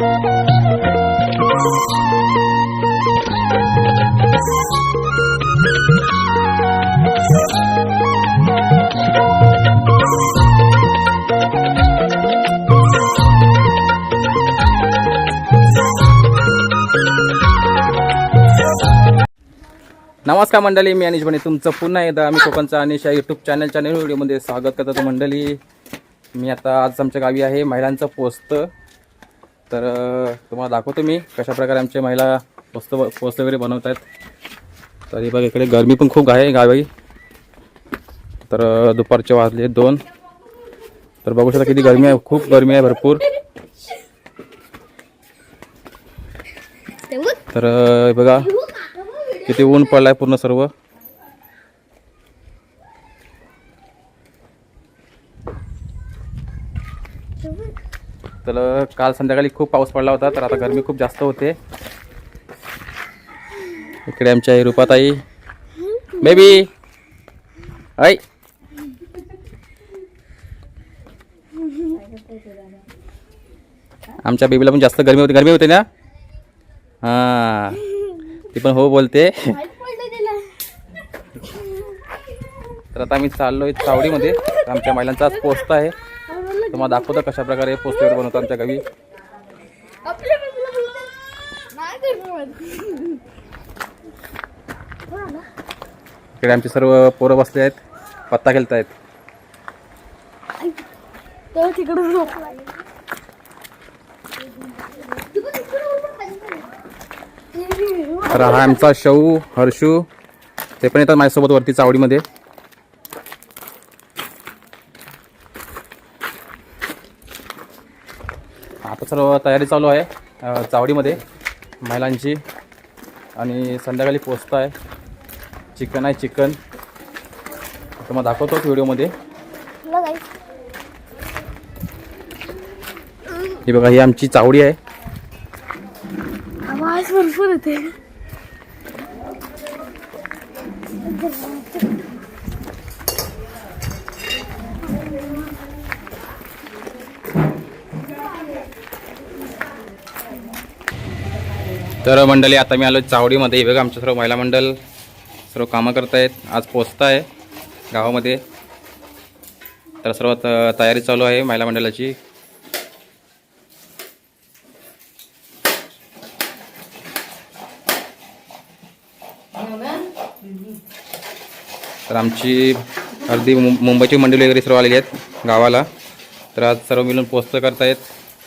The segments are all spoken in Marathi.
नमस्कार मंडळी मी अनिश बने. तुमचं पुन्हा एकदा आम्ही कोकणचा अनिश या यूट्यूब चॅनलच्या नवीन व्हिडिओमध्ये स्वागत करतो. मंडळी मी आता आज आमच्या गावी आहे महिलांचं पोस्त. तर तुम्हाला दाखवतो मी कशा प्रकारे आमच्या महिला पोस्त पोस्त वगैरे बनवत आहेत तर हे बघा इकडे गरमी पण खूप आहे गावी तर दुपारचे वाजले दोन. तर बघू शकता किती गरमी आहे. खूप गरमी आहे भरपूर. तर बघा किती ऊन पडलाय पूर्ण सर्व. तर काल संध्याकाळी खूप पाऊस पडला होता तर आता गरमी खूप जास्त होते. इकडे आमच्या आई रूपाताई. बेबी ऐ आमच्या बेबीला पण जास्त गरमी होती गरमी होते ना? हां. ती पण हो बोलते. तर आता आम्ही चाललोय चावडीमध्ये. आमच्या महिलांचा आज पोस्ट आहे. तुम्हाला दाखवतो कशा प्रकारे पोस्टर बनवतो आमच्या गावी इकडे आमचे सर्व पोरं बसले आहेत पत्ता खेळत आहेत तर हा आमचा शऊ हर्षू ते पण येतात माझ्यासोबत वरती चावडीमध्ये. सर्व तयारी चालू आहे चावडीमध्ये महिलांची. आणि संध्याकाळी पोचत आहे चिकन आहे चिकन तुम्हाला दाखवतोच व्हिडिओमध्ये. ही बघा ही आमची चावडी आहे. आवाज भरपूर येते तर मंडळी आता मी आलो चावडीमध्ये. हे बघा आमच्या सर्व महिला मंडळ सर्व कामं करत आहेत. आज पोचत आहे गावामध्ये. तर सर्व तयारी चालू आहे महिला मंडळाची. तर आमची अर्धी मुंबईची मंडळी वगैरे सर्व आलेली आहेत गावाला. तर आज सर्व मिळून पोस्त करतायत.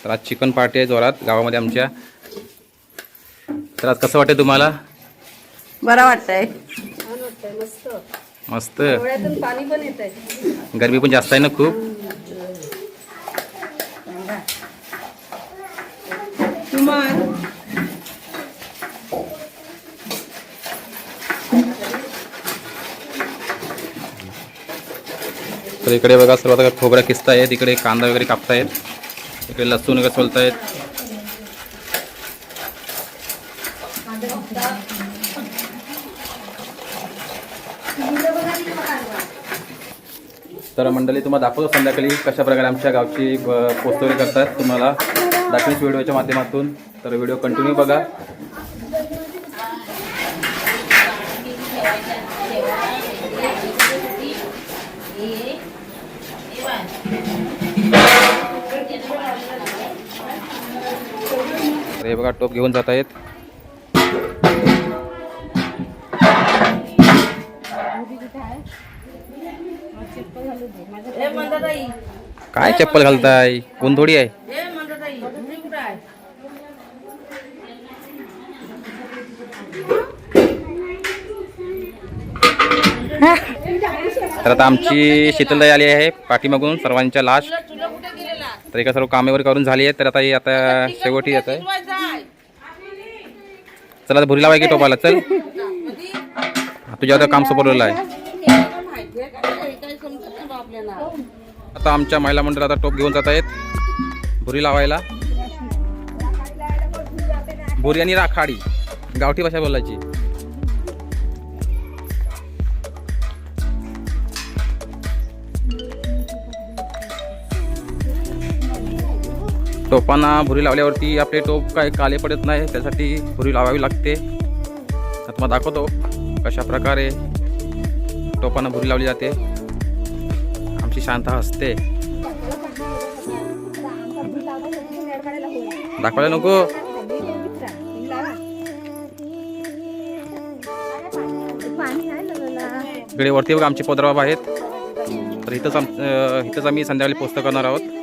तर आज चिकन पार्टी आहे जोरात गावामध्ये आमच्या. तर आज कसं वाटतं तुम्हाला? बरं वाटतंय. मस्त. पाणी पण येत आहे गरमी पण जास्त आहे ना खूप? तर इकडे बघा सर्व आता खोबऱ्या किसतायत इकडे कांदा वगैरे कापतायत इकडे लसूण वगैरे सोलतायत तर मंडळी तुम्हाला दाखवतो संध्याकाळी कशा प्रकारे आमच्या गावची पोस्तवरी करतात. तुम्हाला दाखवीच व्हिडिओच्या माध्यमातून. तर व्हिडिओ कंटिन्यू बघा. हे बघा टोप घेऊन जात आहेत. काय चप्पल घालताय? कोण थोडी आहे? तर आता आमची शीतलदाई आली आहे पाठीमागून सर्वांच्या लास्ट तर एका सर्व कामे वगैरे करून झाली आहे. तर आता ही आता शेवटी येत आहे? चला आता भुरी लावाय की टोपाला चल. तुझ्या आता काम सोपवलेलं आहे माहिती आहे का हे काही समजत नाही बा आपल्याला आता आमच्या महिला मंडळ आता टोप घेऊन जात आहेत. भुरी लावायला. भुरी आणि राखाडी. गावठी भाषा बोलायची. टोपांना भुरी लावल्यावरती आपले टोप काय काले पडत नाही त्यासाठी भुरी लावावी लागते. आता मग दाखवतो कशा प्रकारे टोपांना भुरी लावली जाते. शांत हसते. दाखवायला नको. इकडे वरती बघा आमचे पोदरबाब आहेत. तर इथंच आम इथंच आम्ही संध्याकाळी पोस्त करणार आहोत.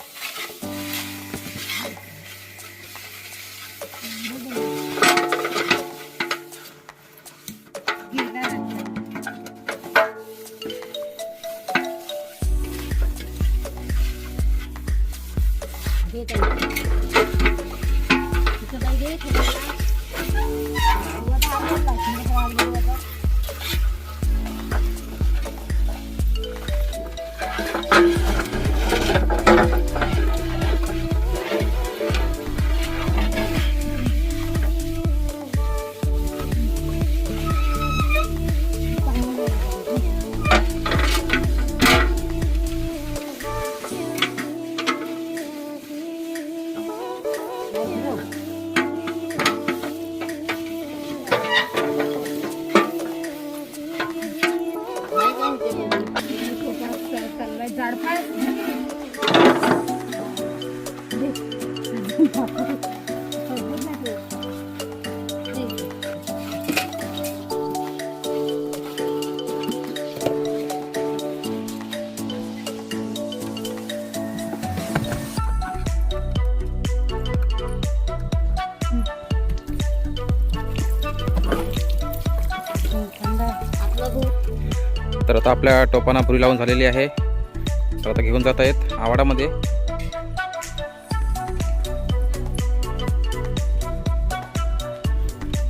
आता आपल्या टोपांना भुरी लावून झालेली आहे. तर आता घेऊन जात आहेत आवाडामध्ये.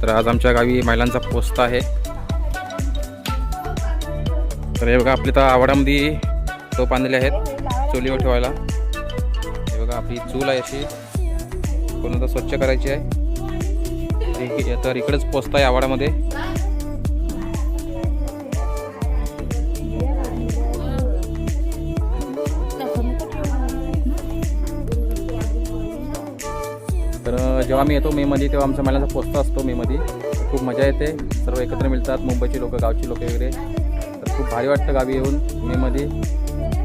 तर आज आमच्या गावी महिलांचा पोस्त आहे. तर हे बघा आपली तर आवाडामध्ये टोप आणलेले आहेत चुलीवर ठेवायला. हे बघा आपली चूल आहे अशी. कोणाला स्वच्छ करायची आहे. तर इकडेच पोचत आहे आवाडामध्ये. जेव्हा मी येतो मेमध्ये तेव्हा आमच्या महिलांचा पोचता असतो मेमध्ये खूप मजा येते. सर्व एकत्र मिळतात. मुंबईची लोक गावची लोक वगैरे. तर खूप भारी वाटतं गावी येऊन मेमध्ये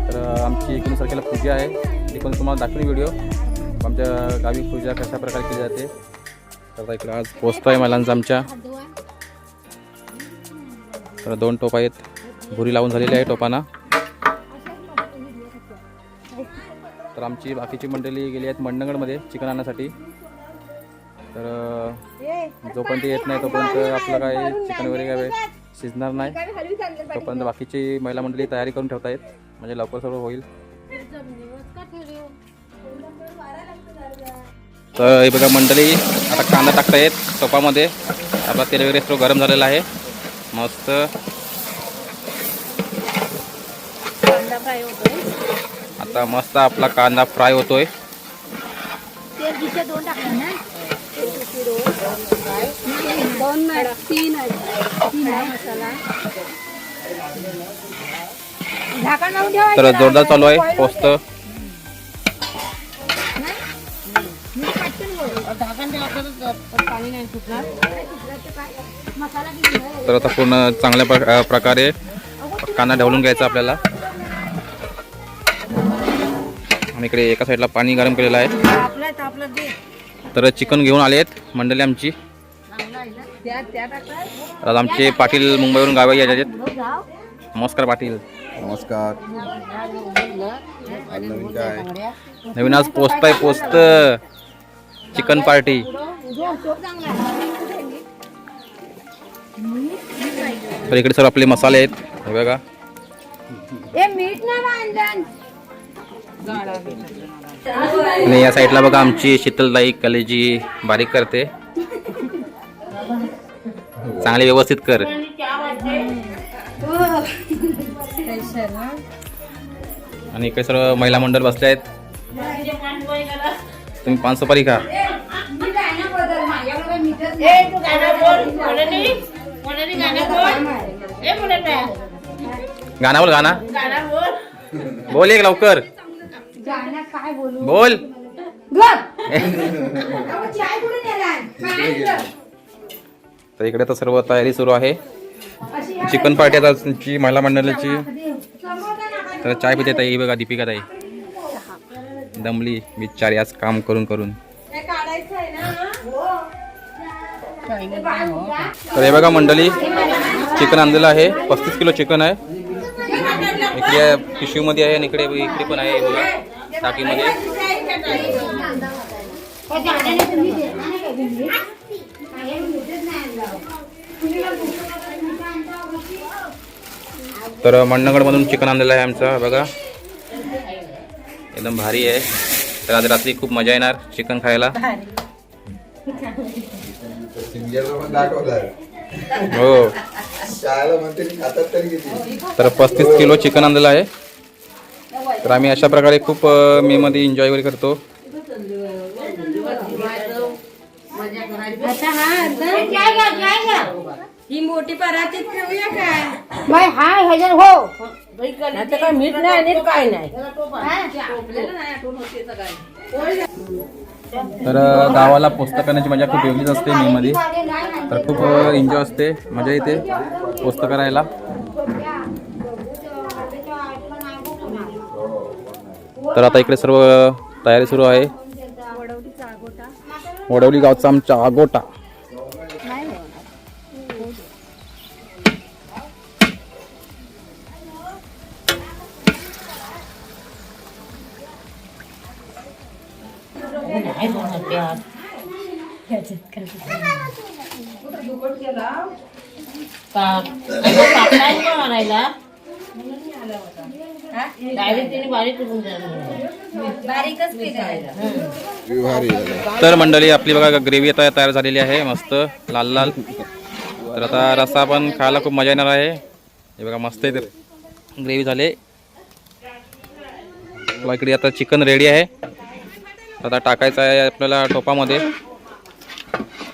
तर आमची एकोणीस तारखेला पूजा आहे. एकोणीस तुम्हाला दाखवून व्हिडिओ. आमच्या गावी पूजा कशा प्रकारे केली जाते. तर इकडं आज पोचतो आहे महिलांचा आमच्या. तर दोन टोप आहेत. भुरी लावून झालेली आहे टोपांना. तर आमची बाकीची मंडळी गेली आहेत मंडणगडमध्ये चिकन आणण्यासाठी तर जोपर्यंत येत नाही तोपर्यंत आपलं काय चिकन वगैरे काय शिजणार नाही. तोपर्यंत बाकीची महिला मंडळी तयारी करून ठेवत आहेत म्हणजे लवकर सर्व होईल. तर हे बघा मंडळी आता कांदा टाकतायत टोपामध्ये आपला तेल वगैरे सर्व गरम झालेला आहे. मस्त. आता मस्त आपला कांदा फ्राय होतोय. दोन दोन नाही तीन आहे तीन आहे मसाला. झाकण लावून ठेवायचं तर जोरदार चालू आहे पोस्त. तर आता पूर्ण चांगल्या प्रकारे कांदा ढवळून घ्यायचा आपल्याला. आणि इकडे एका साईडला पाणी गरम केलेलं आहे. आपलं आपलं दे. तर चिकन घेऊन आले आहेत मंडळी आमची. आज आमचे पाटील मुंबईवरून गावी यायचे आहेत. नमस्कार पाटील. नमस्कार. नवीन काय? नवीन आज पोचत आहे पोचत चिकन पार्टी. तर इकडे सर्व आपले मसाले आहेत. हे बघा. ए मीठ ना वांदन आणि या साईडला बघा आमची शीतलताई कलेजी बारीक करते. चांगले व्यवस्थित कर. आणि इकडे सर्व महिला मंडळ बसले आहेत. तुम्ही पान सुपारी खा. गाणं बोल. गाणं बोल एक लवकर. काय बोलू? बोल. चाय कुठे नेलाय तर इकडे तर सर्व तयारी सुरू आहे. चिकन पार्टी आता महिला मंडळाची तर चाय पिते ताई बघा दीपिका ताई. दमली बिचारी आज काम करून करून. तर हे बघा मंडळी चिकन आणलेलं आहे. पस्तीस किलो चिकन आहे. इकडे पिशवीमध्ये आहे आणि इकडे इकडे पण आहे हे बघा. टाकीमध्ये. तर मंडणगडमधून चिकन आणलेलं आहे आमचं बघा. एकदम भारी आहे. तर आज रात्री खूप मजा येणार चिकन खायला. हो. तर पस्तीस किलो चिकन आणलेलं आहे. तर आम्ही अशा प्रकारे खूप मेमध्ये एन्जॉय वगैरे करतो. हा ही मोठी परातीत ठेवूया काय बाय हा ह्याच्यात हो. आता काय मीठ नाही आणि काय नाही. तर गावाला पोस्त करण्याची मजा खूप वेगळीच असते मेमध्ये तर खूप एन्जॉय असते मजा येते पोस्त करायला. तर आता इकडे सर्व तयारी सुरू आहे. वडवली गावचा आमचा आगोटा. नाही बनत ते आज. का- आता कापडाच पण आणायला डायरेक्ट तिने बारीक करून द्यायला बारीकच केलं विहारी झालं तर मंडळी आपली बघा ग्रेव्ही आता तयार झालेली आहे मस्त लाल लाल. तर आता रस्सा पण खायला खूप मजा येणार आहे. हे बघा मस्त आहे ग्रेव्ही झाले. इकडे आता चिकन रेडी आहे. आता टाकायचं आहे आपल्याला टोपामध्ये.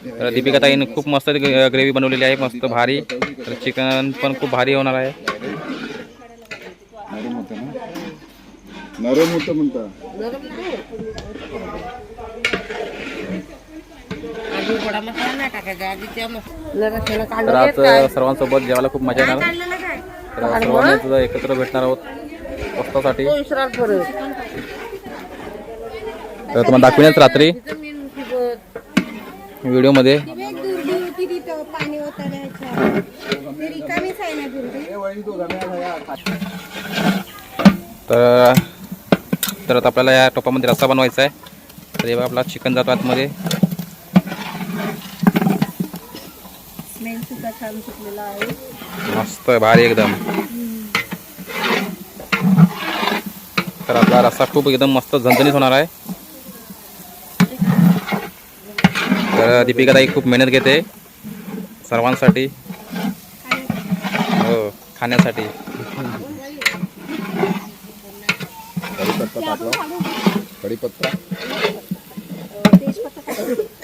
तर दीपिका ताईने खूप मस्त ग्रेव्ही बनवलेली आहे मस्त भारी. तर चिकन पण खूप भारी होणार आहे नरम होतं ना नरम होतं म्हणता. आधी थोडा मसाला नाही टाकायचा आधी त्या लसूण कांदा तर आज सर्वांसोबत जेवायला खूप मजा येणार. तर सर्वांनी एकत्र भेटणार आहोत वस्तासाठी तो विसराल परत तर तुम्हाला दाखविण्यात रात्री. व्हिडिओमध्ये. दुर्डी होती तिथं पाणी ओतायला ते रिकामीच आहे ना दुर्डी? तर तर आता आपल्याला या टोपामध्ये रस्सा बनवायचा आहे. तर हे बघा आपला चिकन जातो आतमध्ये. सुटलेला आहे. मस्त भारी एकदम. तर आपला रस्सा खूप एकदम मस्त झणझणीत होणार आहे. तर दीपिका ताई खूप मेहनत घेते सर्वांसाठी. हो खाण्यासाठी. कढीपत्ता टाकला कढीपत्ता बाजूचा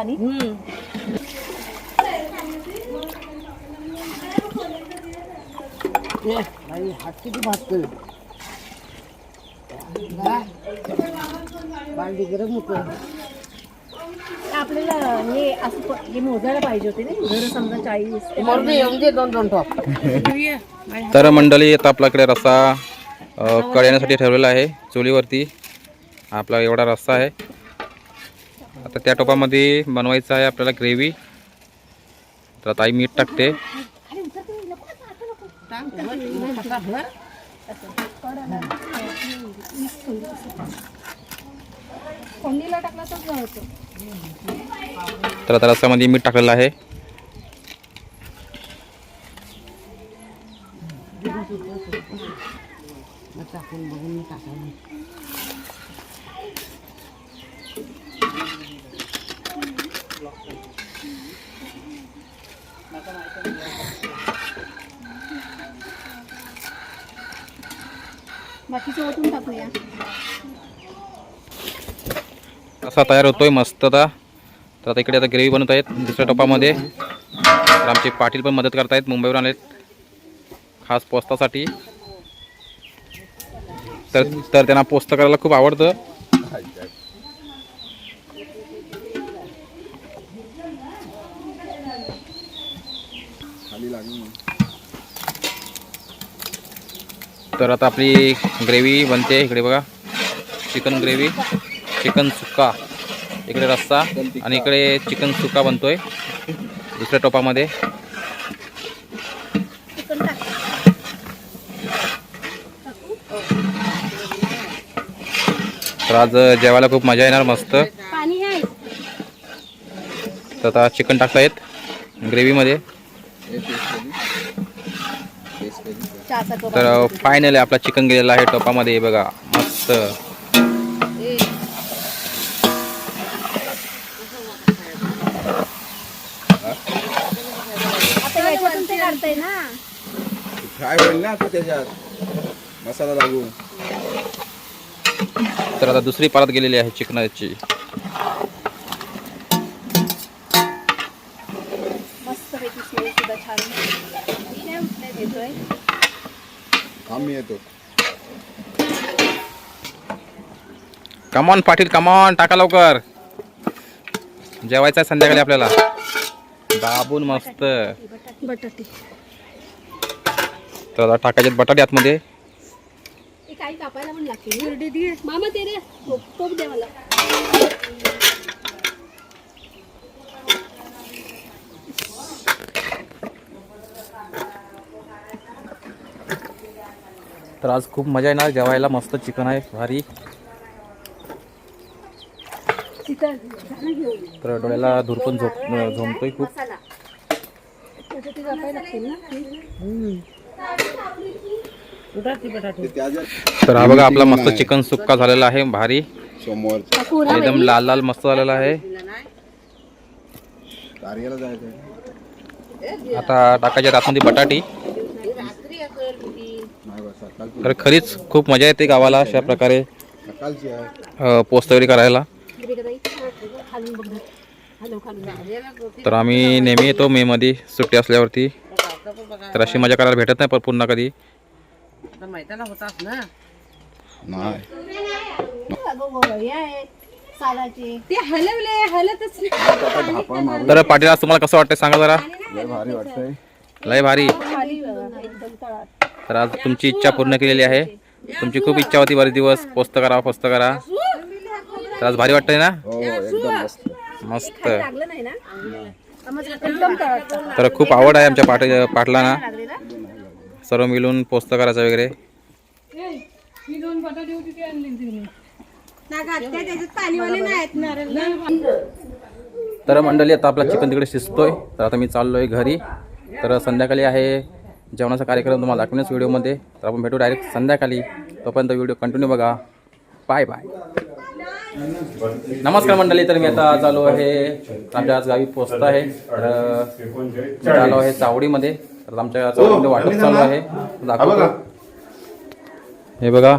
पाणी. हात किती भांडी गरम होतं आपल्याला हे असं प- हे मोजायला पाहिजे होते ना. घर समजा चाळीस मरून येऊन दे दोन दोन टॉप. तर मंडळी आता आपल्याकडे रस्सा अ, कळण्यासाठी ठेवलेला आहे चुलीवरती. आपला एवढा रस्सा आहे. आता त्या टोपामध्ये बनवायचं आहे आपल्याला ग्रेव्ही. तर आता आई मीठ टाकते. तर आता रस्सामध्ये मीठ टाकलेलं आहे. टाकून बघून टाकायला बाकीचं ओतून टाकूया रस्सा तयार होतोय मस्त आता तर आता इकडे आता ग्रेव्ही बनवत आहेत दुसऱ्या टोपामध्ये. तर आमचे पाटील पण मदत करतायत मुंबईवर आलेत. खास पोस्तासाठी. तर तर त्यांना पोस्त करायला खूप आवडतं. तर आता आपली ग्रेव्ही बनते इकडे बघा. चिकन ग्रेव्ही चिकन सुक्का. इकडे रस्सा आणि इकडे चिकन सुक्का बनतोय. दुसऱ्या टोपामध्ये. तर आज जेवायला खूप मजा येणार मस्त. तर आता चिकन टाकतायत ग्रेव्हीमध्ये. चहाचा कप तर फायनली आपला चिकन गेलेला आहे टोपामध्ये बघा मस्त. होईल ना आता त्याच्यात मसाला लागून. तर आता दुसरी परत गेलेली आहे चिकनाची. आम्ही येतो. कमॉन पाटील कमॉन टाका लवकर. जेवायचं आहे संध्याकाळी आपल्याला. दाबून मस्त. बटाटे. आता टाकायचे बटाटे आतमध्ये. काही कापायला पण लागते हिरडी दे. मामा ते रे टोप टोप दे मला. तर आज खूप मजा येणार. जेवायला मस्त चिकन आहे भारी. तर डोळ्याला धूर पण झोप झोमतोय खूप. तर हा बघा आपला मस्त चिकन सुक्का झालेला आहे भारी. एकदम लाल लाल मस्त झालेला आहे. कार्याला जायचं आता टाकायचे आतमध्ये बटाटी. नाही बस सकाळची. तर खरीच खूप मजा येते गावाला अशा प्रकारे सकाळची आहे. अ, पोस्त वगैरे करायला. तर आम्ही नेहमी येतो मेमध्ये सुट्टी असल्यावरती. तर अशी मजा करायला भेटत नाही पण पुन्हा कधी. मैदाना होतास ना. नाही. अगं आहे सालाचे ते हलवले हलतच नाही. आता धापा मारून तर पाटील आज तुम्हाला कसं वाटतंय? सांगा जरा. लय भारी वाटतंय. लय भारी. खाली बघा, एकदम तळात तर आज तुमची इच्छा पूर्ण केलेली आहे. तुमची खूप इच्छा होती बरेच दिवस. पोस्त करा पोस्त करा. तर आज भारी वाटतंय ना? हो एकदम मस्त. मस्त. लागलं नाही ना? तर खूप आवड आहे आमच्या पाट पाटलांना सर्व मिळून पोस्त करायचं वगैरे. तर मंडळी आता आपला चिकन तिकडे शिजतोय. तर आता मी चाललोय घरी. तर संध्याकाळी आहे जेवणाचा कार्यक्रम तुम्हाला दाखवण्याच व्हिडिओमध्ये. तर आपण भेटू डायरेक्ट संध्याकाळी. तोपर्यंत व्हिडिओ कंटिन्यू बघा. Bye bye. नमस्कार मंडळी तर मी आता चालू आहे. आमच्या आज गावी पोचत आहे. तर मी आलो आहे चावडीमध्ये. तर आमच्या चावडीमध्ये वाटप चालू आहे. दाखवतो. हे बघा.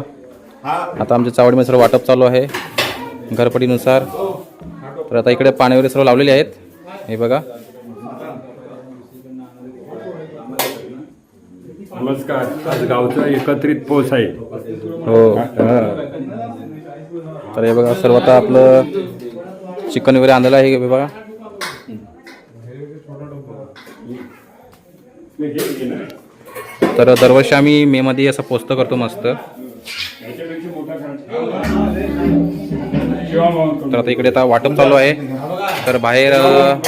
आता आमच्या चावडीमध्ये सर्व वाटप चालू आहे. घरपडीनुसार तर आता इकडे पाणी वगैरे सर्व लावलेले आहेत. हे बघा. नमस्कार. आज गावचा एकत्रित पोच आहे. हो. तर हे बघा सर्व आता आपलं चिकन वगैरे आणलेलं आहे बघा. तर दरवर्षी आम्ही मेमध्ये असं पोस्त करतो मस्त. तर आता इकडे आता वाटप चालू आहे. तर बाहेर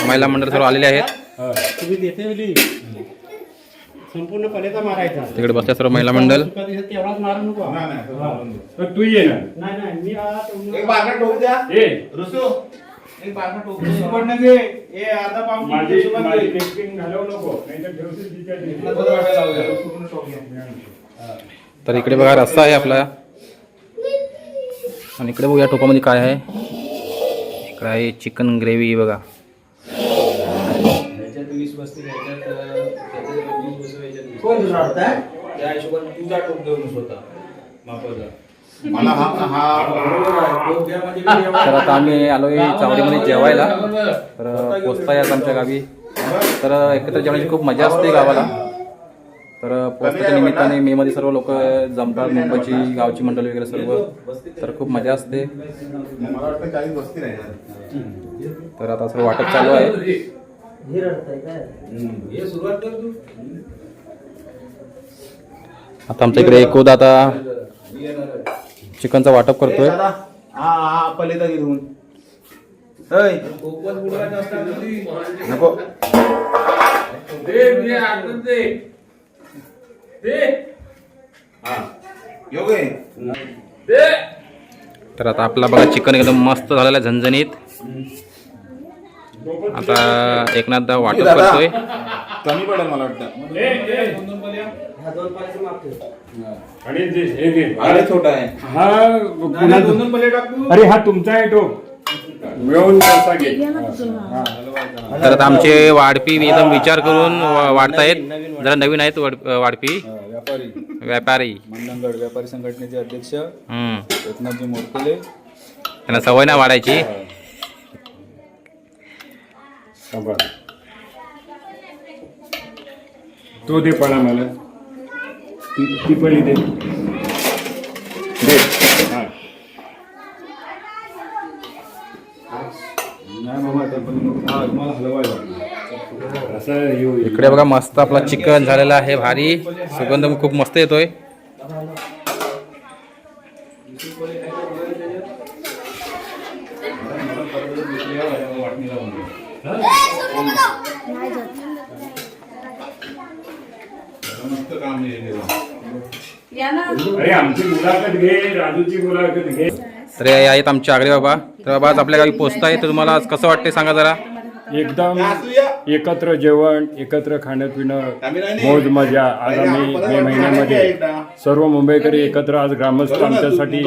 महिला मंडळ सर्व आलेले आहेत. तिकडे बसल्या सर्व महिला मंडळ? तर तू ये ना. एक बारका टोक द्या. ये. रुसू एक बारका टोक सुपर्ण घे अर्धा पाऊण माझी सुपर्ण माझी घे. टेस्टिंग घालवू नको. नाहीतर. सुपर्ण टोक घ्या. तर इकडे बघा रस्सा आहे आपला. आणि इकडे बघूया टोपामध्ये काय आहे. इकडे आहे चिकन ग्रेव्ही बघा. मला हा हा तर आता आम्ही आलोय चावडीमध्ये जेवायला. तर पोचता यात आमच्या गावी. तर एकत्र जेवणाची खूप मजा असते गावाला. तर पोचताच्या निमित्ताने मेमध्ये सर्व लोक जमतात मुंबईची गावची मंडळी वगैरे सर्व. तर खूप मजा असते. मला वाटतं चाळीस वस्ती राहणार तर आता सर्व वाटप चालू आहे. आता आमच्या इकडे एकोदा आता चिकनचं वाटप करतोय. हा हा. नको. हा. तर आता आपला बघा चिकन एकदम मस्त झालेलं आहे झणझणीत. आता एकनाथदा वाटप. करतोय. कमी पडेल मला वाटतं. हे. छोटा आहे. हा अरे हा तुमचा आहे तो. तर आता आमचे वाढपी एकदम विचार करून वाढतायत. जरा नवीन आहेत वाढ- वाढपी. व्यापारी. व्यापारी. मंडणगड व्यापारी संघटनेचे अध्यक्ष हम्म. एकनाथजी मोरकुले. त्यांना सवय नाही वाढायची. सांभाळ. तो दे पण आम्हाला ती ती पळी दे. दे. हा. इकडे बघा मस्त आपला चिकन झालेला आहे भारी. सुगंध खूप मस्त येतोय. मस्त काम लिहिलेलं अरे आमची मुलाखत घे राजूची मुलाखत घे. तर हे आहेत आमचे आगरे बाबा. तर बाबा आज आपल्या गावी पोचताय तर तुम्हाला आज कसं वाटतंय सांगा जरा. एकदम. एकत्र जेवण एकत्र खाणं पिणं मौज मजा. आज आम्ही मे महिन्यामध्ये सर्व मुंबईकरी एकत्र आज ग्रामस्थ आमच्यासाठी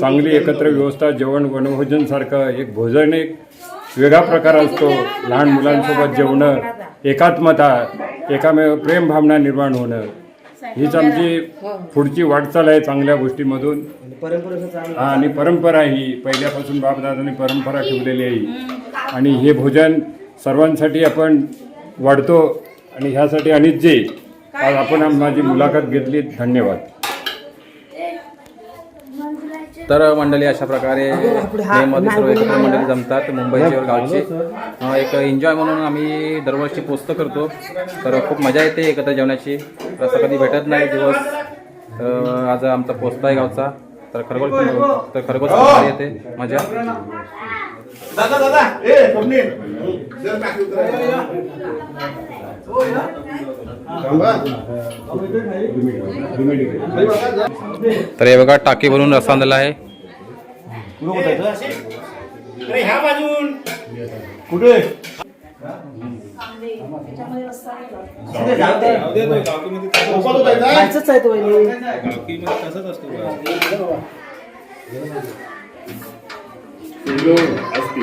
चांगली एकत्र व्यवस्था जेवण वनभोजन सारखं एक भोजन एक वेगळा प्रकार असतो. लहान मुलांसोबत जेवणं एकात्मता एकामेव प्रेम भावना निर्माण होणं. हीच आमची पुढची वाटचाल आहे चांगल्या गोष्टीमधून. हा आणि परंपरा ही पहिल्यापासून बापदादांनी परंपरा ठेवलेली आहे आणि हे भोजन सर्वांसाठी आपण वाढतो आणि ह्यासाठी अनित जे आज आपण माझी मुलाखत घेतली. धन्यवाद. तर मंडळी अशा प्रकारे मध्ये सर्व एकत्र मंडळी जमतात मुंबईचे गावचे. अं, एक एन्जॉय म्हणून आम्ही दरवर्षी पोस्त करतो. तर खूप मजा येते एकत्र जेवणाची असं कधी भेटत नाही दिवस. तर आज आमचा पोस्त आहे गावचा. तर खरोखर तर भारी येते. मजा. दादा तर हे बघा टाकी भरून रस्सा आणलेला आहे. कुठे? असती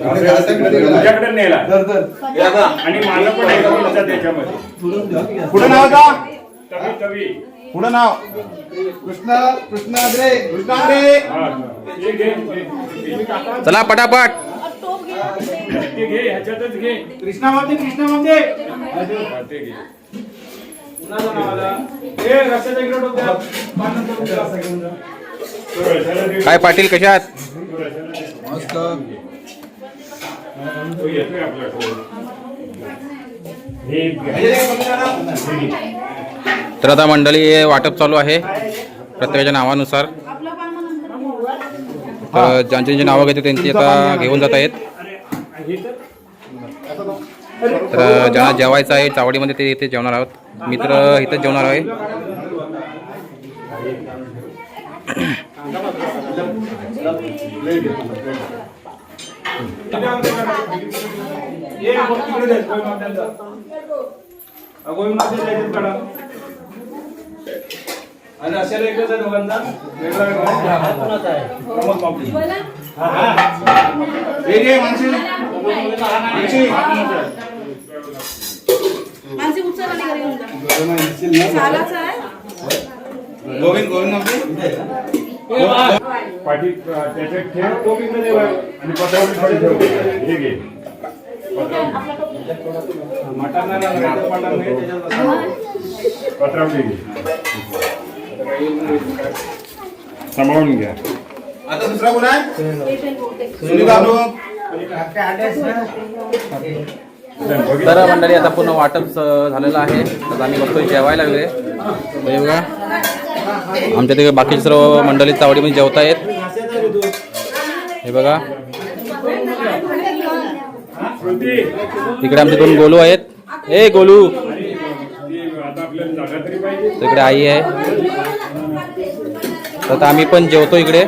तुझ्याकडे नेला हे आता, आणि माझं पण त्याच्यामध्ये. पुढं नाव का तवी तवी पुढं नाव. कृष्णा कृष्णा हा, हा. हे. चला पटापट. घे ह्याच्यातच घे. कृष्णा म्हणते कृष्णा म्हणते हा, ते घे. तो रशाला दे. काय पाटील कशात तो रशाला दे. काय पाटील कशा हे घे. तर आता मंडळी वाटप चालू आहे प्रत्येकाच्या नावानुसार. तर ज्यांची ज्यांची नावं घेते त्यांची आता घेऊन जात आहेत. तर ज्यांना जेवायचं आहे चावडीमध्ये ते इथे जेवणार आहोत. मित्र इथेच जेवणार आहे. आणि अशाला एकच आहे दोघांचा वेगळा वेगळा बापू. हे घे गोविंद गोविंद पाठी त्याच्यात ठेव टोपीमध्ये ठेव आणि पत्रावली थोडी ठेव. हे घे. सांभाळून घ्या. आता दुसरा कोण आहे? सुनील बाबू. तर मंडळी आता पूर्ण वाटप झालेलं आहे. तर आम्ही बघतोय जेवायला वगैरे बघा आमच्या तिकडे बाकी सर्व मंडळी चावडीमध्ये जेवत आहेत हे बघा. इकडे आमचे दोन गोलू आहेत. ए गोलू. तिकडे आई आहे. तर आता आम्ही पण जेवतो इकडे.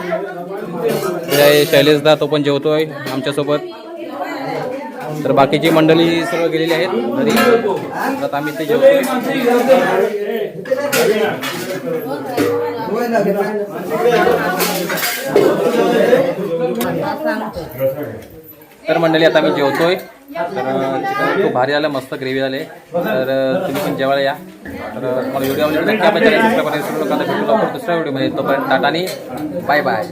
शैलेशदा तो पण जेवतोय आमच्यासोबत. तर बाकीची मंडळी सर्व गेलेली आहेत घरी. तर आम्ही ते जेवतो. तर मंडळी आता मी जेवतोय. तर चिकन खूप भारी आलं मस्त ग्रेव्ही झाले. तर तुम्ही पण जेवायला या. तर मला व्हिडिओ आवडला नक्की आपण दुसऱ्या सबस्क्राईब करायला विसरू भेटू लवकर दुसऱ्या व्हिडिओमध्ये तोपर्यंत टाटा आणि बाय बाय